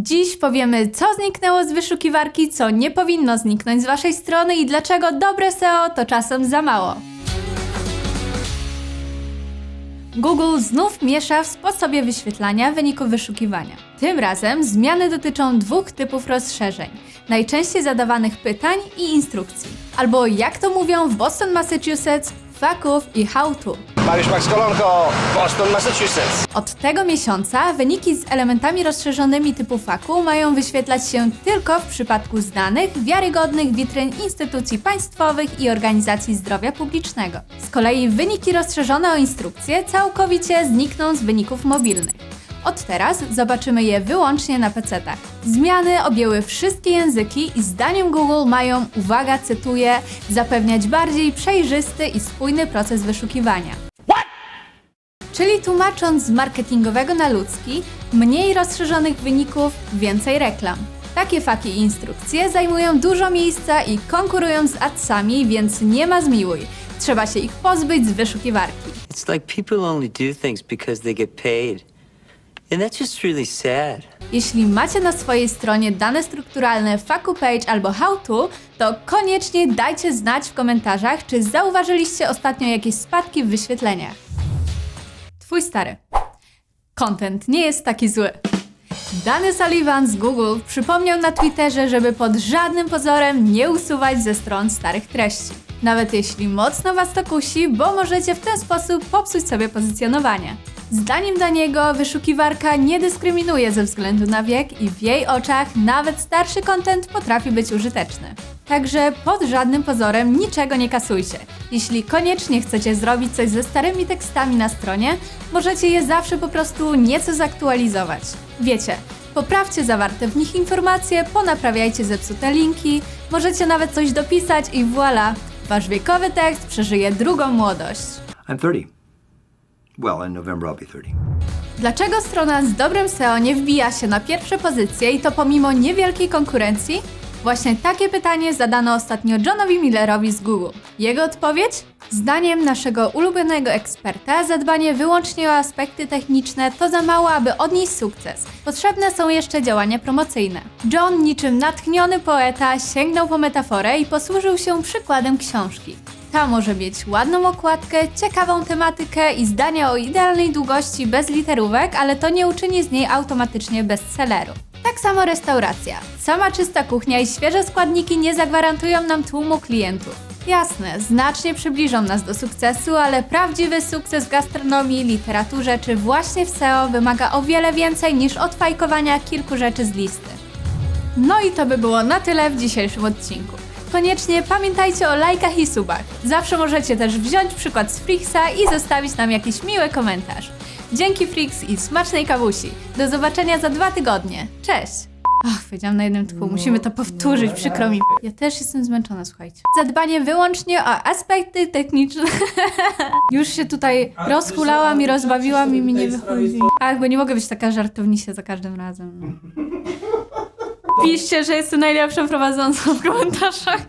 Dziś powiemy, co zniknęło z wyszukiwarki, co nie powinno zniknąć z Waszej strony i dlaczego dobre SEO to czasem za mało. Google znów miesza w sposobie wyświetlania wyników wyszukiwania. Tym razem zmiany dotyczą dwóch typów rozszerzeń: najczęściej zadawanych pytań i instrukcji. Albo jak to mówią w Boston, Massachusetts, faków i how to. Mariusz Max Kolonko, Boston, Massachusetts. Od tego miesiąca wyniki z elementami rozszerzonymi typu faku mają wyświetlać się tylko w przypadku znanych, wiarygodnych witryn instytucji państwowych i organizacji zdrowia publicznego. Z kolei wyniki rozszerzone o instrukcje całkowicie znikną z wyników mobilnych. Od teraz zobaczymy je wyłącznie na PC-tach. Zmiany objęły wszystkie języki i zdaniem Google mają, uwaga, cytuję, zapewniać bardziej przejrzysty i spójny proces wyszukiwania. Czyli tłumacząc z marketingowego na ludzki, mniej rozszerzonych wyników, więcej reklam. Takie faki i instrukcje zajmują dużo miejsca i konkurują z adsami, więc nie ma zmiłuj. Trzeba się ich pozbyć z wyszukiwarki. It's like people only do things because they get paid. And that's just really sad. Jeśli macie na swojej stronie dane strukturalne Faku Page albo How To, to koniecznie dajcie znać w komentarzach, czy zauważyliście ostatnio jakieś spadki w wyświetleniach. Twój stary. Content nie jest taki zły. Dany Sullivan z Google przypomniał na Twitterze, żeby pod żadnym pozorem nie usuwać ze stron starych treści. Nawet jeśli mocno Was to kusi, bo możecie w ten sposób popsuć sobie pozycjonowanie. Zdaniem Daniego wyszukiwarka nie dyskryminuje ze względu na wiek i w jej oczach nawet starszy content potrafi być użyteczny. Także pod żadnym pozorem niczego nie kasujcie. Jeśli koniecznie chcecie zrobić coś ze starymi tekstami na stronie, możecie je zawsze po prostu nieco zaktualizować. Wiecie, poprawcie zawarte w nich informacje, ponaprawiajcie zepsute linki, możecie nawet coś dopisać i voilà! Wasz wiekowy tekst przeżyje drugą młodość. I'm 30. Well, in November I'll be 30. Dlaczego strona z dobrym SEO nie wbija się na pierwsze pozycje i to pomimo niewielkiej konkurencji? Właśnie takie pytanie zadano ostatnio Johnowi Millerowi z Google. Jego odpowiedź? Zdaniem naszego ulubionego eksperta, zadbanie wyłącznie o aspekty techniczne to za mało, aby odnieść sukces. Potrzebne są jeszcze działania promocyjne. John, niczym natchniony poeta, sięgnął po metaforę i posłużył się przykładem książki. Ta może mieć ładną okładkę, ciekawą tematykę i zdania o idealnej długości bez literówek, ale to nie uczyni z niej automatycznie bestselleru. Tak samo restauracja. Sama czysta kuchnia i świeże składniki nie zagwarantują nam tłumu klientów. Jasne, znacznie przybliżą nas do sukcesu, ale prawdziwy sukces w gastronomii, literaturze czy właśnie w SEO wymaga o wiele więcej niż odfajkowania kilku rzeczy z listy. No i to by było na tyle w dzisiejszym odcinku. Koniecznie pamiętajcie o lajkach i subach. Zawsze możecie też wziąć przykład z Frixa i zostawić nam jakiś miły komentarz. Dzięki Frix i smacznej kawusi. Do zobaczenia za dwa tygodnie. Cześć! Ach, powiedziałam na jednym tchu, musimy to powtórzyć, przykro mi. Ja też jestem zmęczona, słuchajcie. Zadbanie wyłącznie o aspekty techniczne. Już się tutaj rozhulałam i rozbawiłam i mi nie wychodzi. Ach, bo nie mogę być taka żartownisia za każdym razem. Piszcie, że jestem najlepszą prowadzącą w komentarzach.